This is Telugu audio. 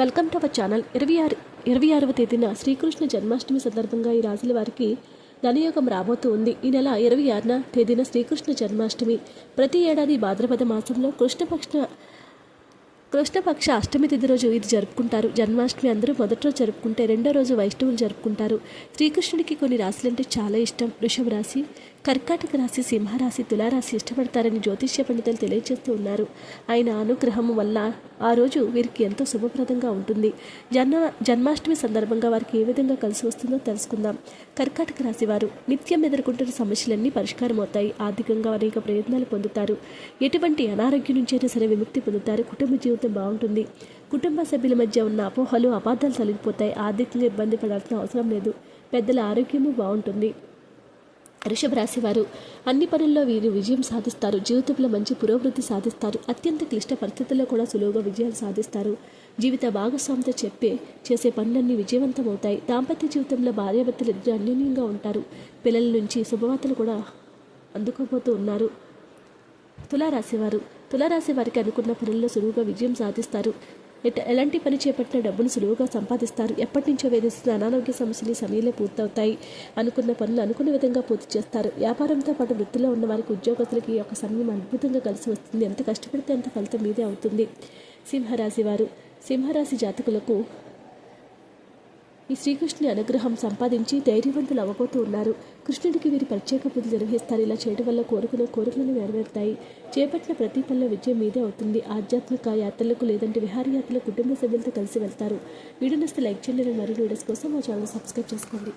Welcome to our channel. ఇరవై ఆరు ఇరవై ఆరవ తేదీన శ్రీకృష్ణ జన్మాష్టమి సందర్భంగా ఈ రాశుల వారికి ధనయోగం రాబోతూ ఉంది. ఈ నెల ఇరవై ఆరున తేదీన శ్రీకృష్ణ జన్మాష్టమి. ప్రతి ఏడాది భాద్రపద మాసంలో కృష్ణపక్ష కృష్ణపక్ష అష్టమి తిథి రోజు ఇది జరుపుకుంటారు. జన్మాష్టమి అందరూ మొదటి రోజు జరుపుకుంటే రెండో రోజు వైష్ణవులు జరుపుకుంటారు. శ్రీకృష్ణుడికి కొన్ని రాశులంటే చాలా ఇష్టం. వృషభ రాశి కర్కాటక రాశి సింహరాశి తులారాశి ఇష్టపడతారని జ్యోతిష్య పండితులు తెలియజేస్తూ ఉన్నారు. ఆయన అనుగ్రహం వల్ల ఆ రోజు వీరికి ఎంతో శుభప్రదంగా ఉంటుంది. జన్మ జన్మాష్టమి సందర్భంగా వారికి ఏ విధంగా కలిసి వస్తుందో తెలుసుకుందాం. కర్కాటక రాశి వారు నిత్యం ఎదుర్కొంటున్న సమస్యలన్నీ పరిష్కారం అవుతాయి ఆర్థికంగా అనేక ప్రయత్నాలు పొందుతారు. ఎటువంటి అనారోగ్యం నుంచైనా సరే విముక్తి పొందుతారు. కుటుంబ జీవితం బాగుంటుంది. కుటుంబ సభ్యుల మధ్య ఉన్న అపోహలు అపార్థాలు తొలగిపోతాయి. ఆర్థికంగా ఇబ్బంది పడాల్సిన అవసరం లేదు. పెద్దల ఆరోగ్యము బాగుంటుంది. వృషభ రాశి వారు అన్ని పనుల్లో వీరు విజయం సాధిస్తారు. జీవితంలో మంచి పురోభివృద్ధి సాధిస్తారు. అత్యంత క్లిష్ట పరిస్థితుల్లో కూడా సులువుగా విజయాలు సాధిస్తారు. జీవిత భాగస్వామితో చెప్పే చేసే పనులన్నీ విజయవంతమవుతాయి. దాంపత్య జీవితంలో భార్యాభర్తలు ఇద్దరు అన్యోన్యంగా ఉంటారు. పిల్లల నుంచి శుభవార్తలు కూడా అందుకోబోతూ ఉన్నారు. తులారాశివారు. తులారాశి వారికి అనుకున్న పనుల్లో సులువుగా విజయం సాధిస్తారు. ఎలాంటి పని చేపట్టిన డబ్బును సులువుగా సంపాదిస్తారు. ఎప్పటి నుంచో వేధిస్తున్న అనారోగ్య సమస్యలు సమయంలో పూర్తవుతాయి. అనుకున్న పనులు అనుకున్న విధంగా పూర్తి చేస్తారు. వ్యాపారంతో పాటు వృత్తిలో ఉన్న వారికి ఉద్యోగస్తులకి ఈ యొక్క సమయం అద్భుతంగా కలిసి వస్తుంది. ఎంత కష్టపడితే అంత ఫలితం మీదే అవుతుంది. సింహరాశి వారు. సింహరాశి జాతకులకు ఈ శ్రీకృష్ణుని అనుగ్రహం సంపాదించి ధైర్యవంతులు అవ్వబోతూ ఉన్నారు. కృష్ణుడికి వీరి ప్రత్యేక పూజ నిర్వహిస్తారు. ఇలా చేయడం వల్ల కోరుకున్న కోరికలను నెరవేరుతాయి. చేపట్టిన ప్రతి పనిలో విజయం మీదే అవుతుంది. ఆధ్యాత్మిక యాత్రలకు లేదంటే విహారయాత్రలకు కుటుంబ సభ్యులతో కలిసి వెళ్తారు. వీడియోని లైక్ చేయండి. మరిన్ని వీడియోస్ కోసం మా ఛానల్ సబ్స్క్రైబ్ చేసుకోండి.